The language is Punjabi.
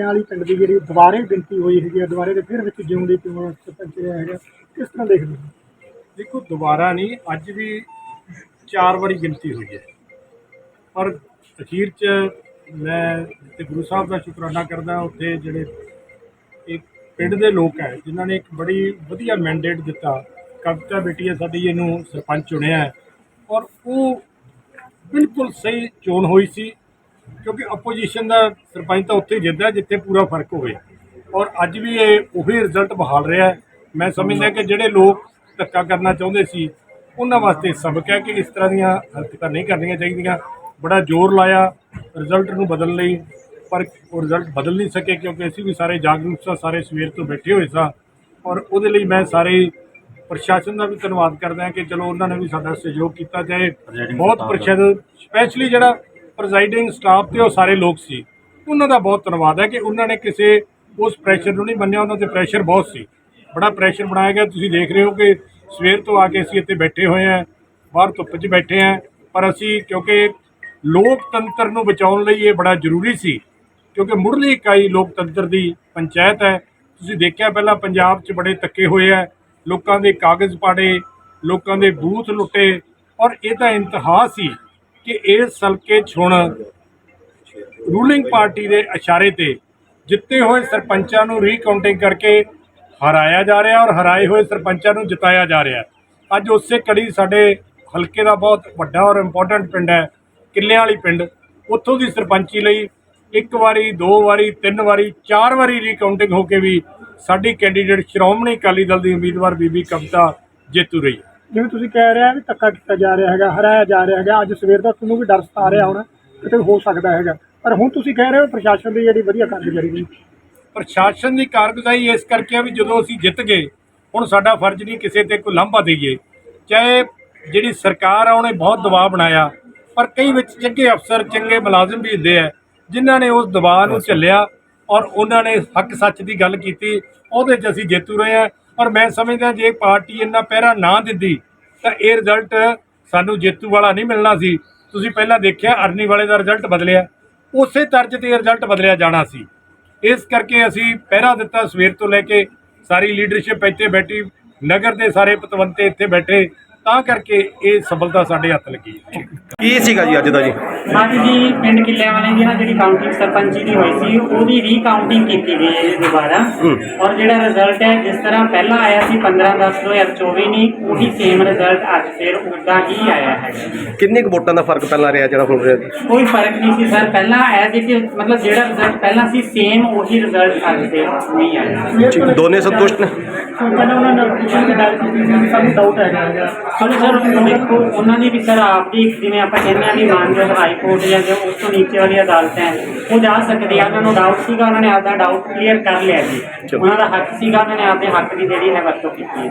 ਕਿੱਲਿਆਂ ਵਾਲੀ ਪਿੰਡ ਦੀ ਜਿਹੜੀ ਦੁਬਾਰੇ ਗਿਣਤੀ ਹੋਈ ਹੈਗੀ ਆ, ਦੁਬਾਰੇ ਦੇ ਫਿਰ ਵਿੱਚ ਜਿਉਂਦੇ ਦੀ ਕਿਉਂ ਸਰਪੰਚ ਰਿਹਾ ਹੈਗਾ, ਕਿਸ ਤਰ੍ਹਾਂ ਦੇਖਦੇ ਹੋ? ਦੇਖੋ, ਦੁਬਾਰਾ ਨਹੀਂ, ਅੱਜ ਵੀ ਚਾਰ ਵਾਰੀ ਗਿਣਤੀ ਹੋਈ ਹੈ। ਪਰ ਅਖੀਰ 'ਚ ਮੈਂ ਤੇ ਗੁਰੂ ਸਾਹਿਬ ਦਾ ਸ਼ੁਕਰਾਨਾ ਕਰਦਾ ਉੱਥੇ ਜਿਹੜੇ ਇੱਕ ਪਿੰਡ ਦੇ ਲੋਕ ਹੈ, ਜਿਨ੍ਹਾਂ ਨੇ ਇੱਕ ਬੜੀ ਵਧੀਆ ਮੈਂਡੇਟ ਦਿੱਤਾ। ਕਵਿਤਾ ਬੇਟੀ ਹੈ ਸਾਡੀ, ਇਹਨੂੰ ਸਰਪੰਚ ਚੁਣਿਆ ਹੈ। ਔਰ ਉਹ ਬਿਲਕੁਲ ਸਹੀ ਚੋਣ ਹੋਈ ਸੀ। ਕਿਉਂਕਿ ਆਪੋਜੀਸ਼ਨ ਦਾ ਸਰਪੰਚ ਤਾਂ ਉੱਥੇ ਜਿੱਤਦਾ ਜਿੱਥੇ ਪੂਰਾ ਫ਼ਰਕ ਹੋਵੇ। ਔਰ ਅੱਜ ਵੀ ਇਹ ਉਹੀ ਰਿਜ਼ਲਟ ਬਹਾਲ ਰਿਹਾ ਹੈ। ਮੈਂ ਸਮਝਦਾ ਕਿ ਜਿਹੜੇ ਲੋਕ ਧੱਕਾ ਕਰਨਾ ਚਾਹੁੰਦੇ ਸੀ ਉਹਨਾਂ ਵਾਸਤੇ ਸਬਕ ਹੈ ਕਿ ਇਸ ਤਰ੍ਹਾਂ ਦੀਆਂ ਹਰਕਤਾਂ ਨਹੀਂ ਕਰਨੀਆਂ ਚਾਹੀਦੀਆਂ। ਬੜਾ ਜ਼ੋਰ ਲਾਇਆ ਰਿਜ਼ਲਟ ਨੂੰ ਬਦਲਣ ਲਈ ਪਰ ਉਹ ਰਿਜ਼ਲਟ ਬਦਲ ਨਹੀਂ ਸਕੇ ਕਿਉਂਕਿ ਅਸੀਂ ਵੀ ਸਾਰੇ ਜਾਗਰੂਕ ਸਾਂ ਸਾਰੇ ਸਵੇਰ ਤੋਂ ਬੈਠੇ ਹੋਏ ਸਾਂ। ਔਰ ਉਹਦੇ ਲਈ ਮੈਂ ਸਾਰੇ ਪ੍ਰਸ਼ਾਸਨ ਦਾ ਵੀ ਧੰਨਵਾਦ ਕਰਦਾ ਹਾਂ ਕਿ ਚਲੋ ਉਹਨਾਂ ਨੇ ਵੀ ਸਾਡਾ ਸਹਿਯੋਗ ਕੀਤਾ ਜਾਏ। ਬਹੁਤ ਪ੍ਰਸ਼ਾਸਨ ਸਪੈਸ਼ਲੀ ਜਿਹੜਾ ਪ੍ਰੈਜ਼ਾਈਡਿੰਗ ਸਟਾਫ ਤੇ ਉਹ ਸਾਰੇ ਲੋਕ ਸੀ। ਉਹਨਾਂ ਦਾ ਬਹੁਤ ਧੰਨਵਾਦ ਹੈ ਕਿ ਉਹਨਾਂ ਨੇ ਕਿਸੇ ਉਸ ਪ੍ਰੈਸ਼ਰ ਨੂੰ ਨਹੀਂ ਮੰਨਿਆ, ਉਹਨਾਂ ਤੇ ਪ੍ਰੈਸ਼ਰ ਬਹੁਤ ਸੀ। ਬੜਾ ਪ੍ਰੈਸ਼ਰ ਬਣਾਇਆ ਗਿਆ। ਤੁਸੀਂ ਦੇਖ ਰਹੇ ਹੋ ਕਿ ਸਵੇਰ ਤੋਂ ਆ ਕੇ ਅਸੀਂ ਇੱਥੇ ਬੈਠੇ ਹੋਏ ਹਾਂ, ਬਾਹਰ ਧੁੱਪ 'ਚ ਬੈਠੇ ਹਾਂ। ਪਰ ਅਸੀਂ ਕਿਉਂਕਿ ਲੋਕਤੰਤਰ ਨੂੰ ਬਚਾਉਣ ਲਈ ਇਹ ਬੜਾ ਜ਼ਰੂਰੀ ਸੀ, ਕਿਉਂਕਿ ਮੁੱਢਲੀ ਇਕਾਈ ਲੋਕਤੰਤਰ ਦੀ ਪੰਚਾਇਤ ਹੈ। ਤੁਸੀਂ ਦੇਖਿਆ ਪਹਿਲਾਂ ਪੰਜਾਬ 'ਚ ਬੜੇ ਧੱਕੇ ਹੋਏ ਆ ਲੋਕਾਂ ਦੇ ਕਾਗਜ਼ ਪਾੜੇ, ਲੋਕਾਂ ਦੇ ਬੂਥ ਲੁੱਟੇ। ਔਰ ਇਹ ਤਾਂ ਇੰਤਹਾ ਸੀ ਕਿ ਇਸ ਹਲਕੇ 'ਚ ਹੁਣ ਰੂਲਿੰਗ ਪਾਰਟੀ ਦੇ ਇਸ਼ਾਰੇ ਤੇ ਜਿੱਤੇ ਹੋਏ ਸਰਪੰਚਾਂ ਨੂੰ ਰੀਕਾਊਂਟਿੰਗ ਕਰਕੇ ਹਰਾਇਆ ਜਾ ਰਿਹਾ ਔਰ ਹਰਾਏ ਹੋਏ ਸਰਪੰਚਾਂ ਨੂੰ ਜਿਤਾਇਆ ਜਾ ਰਿਹਾ ਅੱਜ ਉਸੇ ਕੜੀ ਸਾਡੇ ਹਲਕੇ ਦਾ ਬਹੁਤ ਵੱਡਾ ਔਰ ਇੰਪੋਰਟੈਂਟ ਪਿੰਡ ਹੈ, ਕਿੱਲਿਆਂ ਵਾਲੀ ਪਿੰਡ। ਉੱਥੋਂ ਦੀ ਸਰਪੰਚੀ ਲਈ ਇੱਕ ਵਾਰੀ, ਦੋ ਵਾਰੀ, ਤਿੰਨ ਵਾਰੀ, ਚਾਰ ਵਾਰੀ ਰੀਕਾਊਂਟਿੰਗ ਹੋ ਕੇ ਵੀ ਸਾਡੀ ਕੈਂਡੀਡੇਟ ਸ਼੍ਰੋਮਣੀ ਅਕਾਲੀ ਦਲ ਦੀ ਉਮੀਦਵਾਰ ਬੀਬੀ ਕਵਿਤਾ ਜੇਤੂ ਰਹੀ ਜਿਵੇਂ ਤੁਸੀਂ ਕਹਿ ਰਹੇ ਆ ਵੀ ਧੱਕਾ ਕੀਤਾ ਜਾ ਰਿਹਾ ਹੈਗਾ ਹਰਾਇਆ ਜਾ ਰਿਹਾ ਹੈਗਾ ਅੱਜ ਸਵੇਰ ਦਾ ਤੁਹਾਨੂੰ ਵੀ ਡਰ ਸਤਾ ਰਿਹਾ ਹੋਣਾ ਕਿਤੇ ਹੋ ਸਕਦਾ ਹੈਗਾ। ਪਰ ਹੁਣ ਤੁਸੀਂ ਕਹਿ ਰਹੇ ਹੋ ਪ੍ਰਸ਼ਾਸਨ ਦੀ ਜਿਹੜੀ ਵਧੀਆ ਕਾਰਗੁਜ਼ਾਰੀ ਹੋਈ। ਪ੍ਰਸ਼ਾਸਨ ਦੀ ਕਾਰਗੁਜ਼ਾਰੀ ਇਸ ਕਰਕੇ ਆ ਵੀ ਜਦੋਂ ਅਸੀਂ ਜਿੱਤ ਗਏ ਹੁਣ ਸਾਡਾ ਫਰਜ਼ ਨਹੀਂ ਕਿਸੇ ਤੇ ਕੋਈ ਲਾਂਭਾ ਦੇਈਏ। ਚਾਹੇ ਜਿਹੜੀ ਸਰਕਾਰ ਆ ਉਹਨੇ ਬਹੁਤ ਦਬਾਅ ਬਣਾਇਆ ਪਰ ਕਈ ਵਿੱਚ ਚੰਗੇ ਅਫਸਰ ਚੰਗੇ ਮੁਲਾਜ਼ਮ ਵੀ ਹੁੰਦੇ ਆ ਜਿਨ੍ਹਾਂ ਨੇ ਉਸ ਦਬਾਅ ਨੂੰ ਝੱਲਿਆ ਔਰ ਉਹਨਾਂ ਨੇ ਹੱਕ ਸੱਚ ਦੀ ਗੱਲ ਕੀਤੀ ਉਹਦੇ 'ਚ ਅਸੀਂ ਜੇਤੂ ਰਹੇ ਆ। ਪਰ ਮੈਂ ਸਮਝਦਾ ਜੇ ਪਾਰਟੀ ਇੰਨਾ ਪਹਿਰਾ ਨਾ ਦਿੰਦੀ, ਤਾਂ ਇਹ ਰਿਜ਼ਲਟ ਸਾਨੂੰ ਜੇਤੂ ਵਾਲਾ ਨਹੀਂ ਮਿਲਣਾ ਸੀ। ਤੁਸੀਂ ਪਹਿਲਾਂ ਦੇਖਿਆ, ਅਰਨੀ ਵਾਲੇ ਦਾ ਰਿਜ਼ਲਟ ਬਦਲਿਆ। ਉਸੇ ਤਰਜ ਤੇ ਰਿਜ਼ਲਟ ਬਦਲਿਆ ਜਾਣਾ ਸੀ। ਇਸ ਕਰਕੇ ਅਸੀਂ ਪਹਿਰਾ ਦਿੱਤਾ ਸਵੇਰ ਤੋਂ ਲੈ ਕੇ ਸਾਰੀ ਲੀਡਰਸ਼ਿਪ ਇੱਥੇ ਬੈਠੀ, ਨਗਰ ਦੇ ਸਾਰੇ ਪਤਵੰਤੇ ਇੱਥੇ ਬੈਠੇ। ਤਾਂ ਕਰਕੇ ਇਹ ਸਫਲਤਾ ਸਾਡੇ ਹੱਥ ਲੱਗੀ ਕੀ ਸੀਗਾ ਜੀ ਅੱਜ ਦਾ ਜੀ? ਅੱਜ ਜੀ ਪਿੰਡ ਕਿੱਲਿਆਂ ਵਾਲੇ ਦੀ ਨਾ ਜਿਹੜੀ ਕਾਊਂਟਿੰਗ ਸਰਪੰਚੀ ਦੀ ਹੋਈ ਸੀ ਉਹਦੀ ਰੀਕਾਊਂਟਿੰਗ ਕੀਤੀ ਗਈ ਹੈ ਜੀ ਦੁਬਾਰਾ। ਔਰ ਜਿਹੜਾ ਰਿਜ਼ਲਟ ਹੈ ਜਿਸ ਤਰ੍ਹਾਂ ਪਹਿਲਾਂ ਆਇਆ ਸੀ 15 10 2024 ਨਹੀਂ ਉਹੀ ਸੇਮ ਰਿਜ਼ਲਟ ਅੱਜ ਫਿਰ ਉਦਾਂ ਹੀ ਆਇਆ ਹੈ ਕਿੰਨੇ ਕੁ ਵੋਟਾਂ ਦਾ ਫ਼ਰਕ ਪਹਿਲਾਂ ਰਿਹਾ ਜਿਹੜਾ ਹੁਣ ਰਿਹਾ ਜੀ? ਕੋਈ ਫ਼ਰਕ ਨਹੀਂ ਸੀ ਸਰ ਪਹਿਲਾਂ ਆਇਆ ਸੀ ਕਿ ਮਤਲਬ ਜਿਹੜਾ ਰਿਜ਼ਲਟ ਪਹਿਲਾਂ ਸੀ ਸੇਮ ਉਹੀ ਰਿਜ਼ਲਟ ਅੱਜ ਫਿਰ ਨਹੀਂ ਆਇਆ ਜੀ, ਦੋਨੇ ਸੰਤੁਸ਼ਟ ਨੇ? ਪਹਿਲਾਂ ਉਹਨਾਂ ਨੇ ਪੁੱਛਿਆ ਕਿ ਡਰ ਕੀਤੀ ਸਾਨੂੰ ਡਾਊਟ ਹੈਗਾ। ਚਲੋ ਸਰ ਦੇਖੋ ਉਹਨਾਂ ਦੀ ਵੀ ਸਰ ਆਪਦੀ ਜਿਵੇਂ ਆਪਾਂ ਕਹਿੰਦੇ ਆ ਵੀ ਮਾਨਯੋਗ ਹਾਈ ਕੋਰਟ ਜਾਂ ਜੋ ਉਸ ਤੋਂ ਨੀਚੇ ਵਾਲੀ ਅਦਾਲਤ ਹੈ ਉਹ ਜਾ ਸਕਦੀ ਆ ਉਹਨਾਂ ਨੂੰ ਡਾਊਟ ਸੀਗਾ ਉਹਨਾਂ ਨੇ ਆਪਦਾ ਡਾਊਟ ਕਲੀਅਰ ਕਰ ਲਿਆ ਜੀ। ਉਹਨਾਂ ਦਾ ਹੱਕ ਸੀਗਾ ਉਹਨਾਂ ਨੇ ਆਪਦੇ ਹੱਕ ਦੀ ਜਿਹੜੀ ਹੈ ਵਰਤੋਂ ਕੀਤੀ ਹੈ।